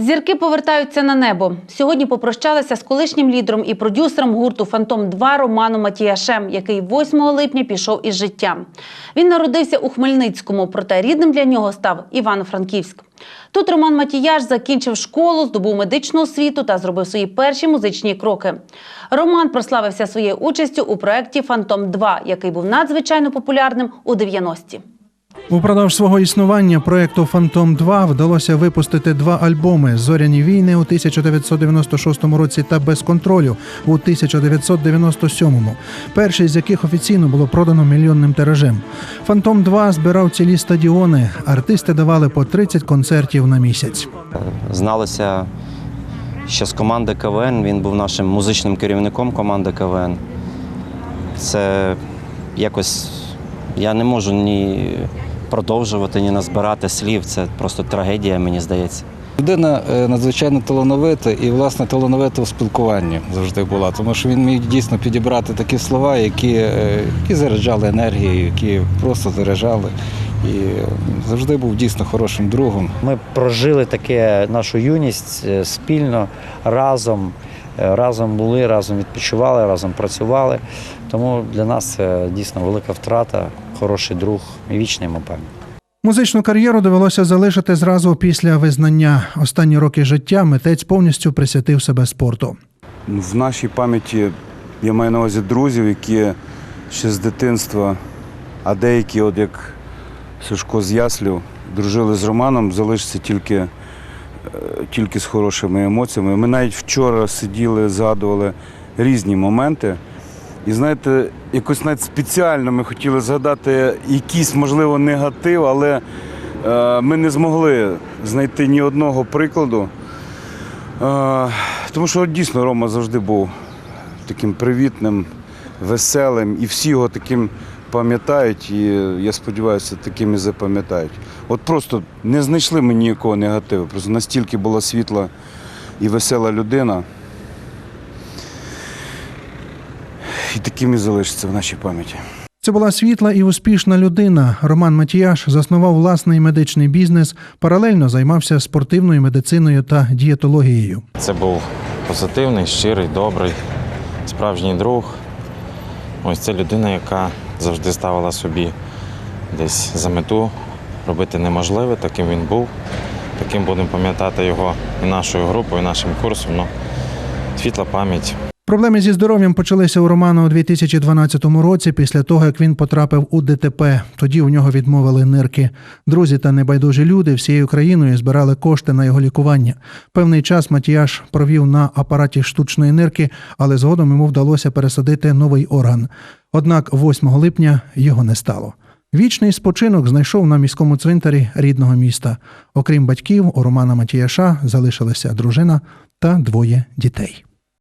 Зірки повертаються на небо. Сьогодні попрощалися з колишнім лідером і продюсером гурту Фантом 2 Романом Матіяшем, який 8 липня пішов із життя. Він народився у Хмельницькому, проте рідним для нього став Івано-Франківськ. Тут Роман Матіяш закінчив школу, здобув медичну освіту та зробив свої перші музичні кроки. Роман прославився своєю участю у проєкті Фантом 2 який був надзвичайно популярним у 90-ті. Упродовж свого існування проекту Фантом 2 вдалося випустити два альбоми Зоряні війни у 1996 році та Без контролю у 1997, перший з яких офіційно було продано мільйонним тиражем. Фантом 2 збирав цілі стадіони. Артисти давали по 30 концертів на місяць. Зналися ще з команди КВН. Він був нашим музичним керівником команди КВН. Це якось я не можу ні продовжувати, ні назбирати слів. Це просто трагедія, мені здається. Людина е, надзвичайно талановита і, власне, талановита у спілкуванні завжди була, тому що він міг дійсно підібрати такі слова, які, е, які заряджали енергією, які просто заряджали. І е, завжди був дійсно хорошим другом. Ми прожили таке нашу юність спільно, разом. Е, Разом були, разом відпочивали, разом працювали. Тому для нас це дійсно велика втрата, хороший друг і вічна йому пам'ять. Музичну кар'єру довелося залишити зразу після визнання. Останні роки життя митець повністю присвятив себе спорту. В нашій пам'яті я маю на увазі друзів, які ще з дитинства, а деякі, от як Сашко з Яслів, дружили з Романом, залишиться тільки, тільки з хорошими емоціями. Ми навіть вчора сиділи, згадували різні моменти. І знаєте, якось навіть спеціально ми хотіли згадати якийсь, можливо, негатив, але е, ми не змогли знайти ні одного прикладу. Е, Тому що дійсно Рома завжди був таким привітним, веселим, і всі його таким пам'ятають, і я сподіваюся, таким і запам'ятають. От просто не знайшли ми ніякого негативу. Просто настільки була світла і весела людина. І таким і залишиться в нашій пам'яті. Це була світла і успішна людина. Роман Матіяш заснував власний медичний бізнес, паралельно займався спортивною медициною та дієтологією. Це був позитивний, щирий, добрий, справжній друг. Ось це людина, яка завжди ставила собі десь за мету робити неможливе, таким він був. Таким будемо пам'ятати його і нашою групою, і нашим курсом. Ну, світла пам'ять. Проблеми зі здоров'ям почалися у Романа у 2012 році, після того як він потрапив у ДТП. Тоді у нього відмовили нирки. Друзі та небайдужі люди всією країною збирали кошти на його лікування. Певний час Матіяш провів на апараті штучної нирки, але згодом йому вдалося пересадити новий орган. Однак 8 липня його не стало. Вічний спочинок знайшов на міському цвинтарі рідного міста. Окрім батьків, у Романа Матіяша залишилася дружина та двоє дітей.